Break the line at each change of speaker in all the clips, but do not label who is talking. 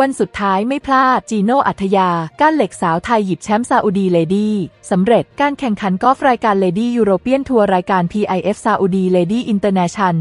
วันสุดท้ายไม่พลาดจีโน่อัธยา ก้านเหล็กสาวไทยหยิบแชมป์ซาอุดีเลดี้สำเร็จการแข่งขันกอล์ฟรายการเลดี้ยูโรเปียนทัวร์รายการ PIF ซาอุดีเลดี้อินเตอร์เนชั่น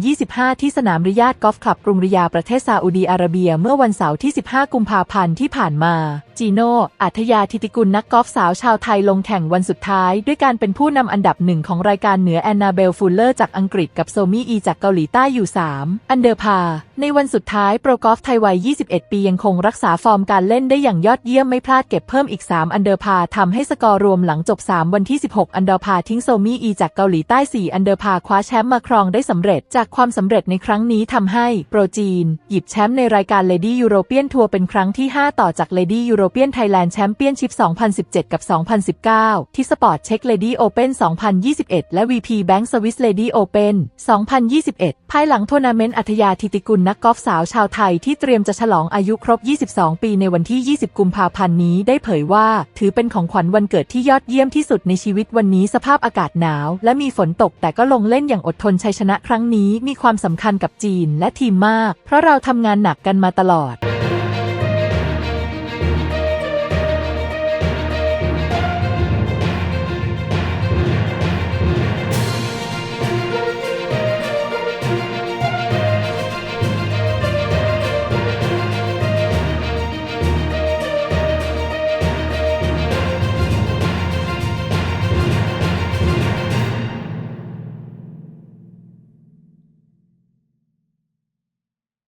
2025 ที่สนามริยาดกอล์ฟคลับกรุงริยาประเทศซาอุดีอาระเบียเมื่อวันเสาร์ที่ 15 กุมภาพันธ์ที่ผ่านมา จีโน่อัธยาธิติกุลนักกอล์ฟสาวชาวไทยลงแข่งวันสุดท้าย ด้วยการเป็นผู้นำอันดับหนึ่งของรายการเหนือแอนนาเบลฟูลเลอร์จากอังกฤษกับโซมี่อีจากเกาหลีใต้อยู่ 3 อันเดอร์พา ในวันสุดท้ายโปรกอล์ฟไทยวัย 21ปียังคงรักษาฟอร์มการเล่นได้อย่างยอดเยี่ยมไม่พลาดเก็บเพิ่มอีก 3 อันเดอร์พาทำให้สกอร์รวมหลังจบ 3 วันที่ 16 อันเดอร์พาทิ้งโซมี่อีจากเกาหลีใต้ 4 อันเดอร์พาคว้าแชมป์มาครองได้สำเร็จ จากความสำเร็จในครั้งนี้ทำให้โปรจีน หยิบแชมป์ในรายการ Lady European Tour เป็นครั้งที่ 5 ต่อจาก Lady European Thailand Championship 2017 กับ 2019 ที่ Sport Check Lady Open 2021 และ VP Bank Swiss Lady Open 2021 ภายหลังทัวร์นาเมนต์อัธยาธิติกุลนักกอล์ฟสาวชาวไทยที่เตรียมจะฉลองอายุครบ 22 ปีในวันที่ 20 กุมภาพันธ์นี้ได้เผยว่า ถือเป็นของขวัญวันเกิดที่ยอดเยี่ยมที่สุดในชีวิตวันนี้สภาพอากาศหนาว และมีฝนตกแต่ก็ลงเล่นอย่างอดทนชัยชนะครั้งนี้มีความสำคัญกับจีนและทีมมาก เพราะเราทำงานหนักกันมาตลอด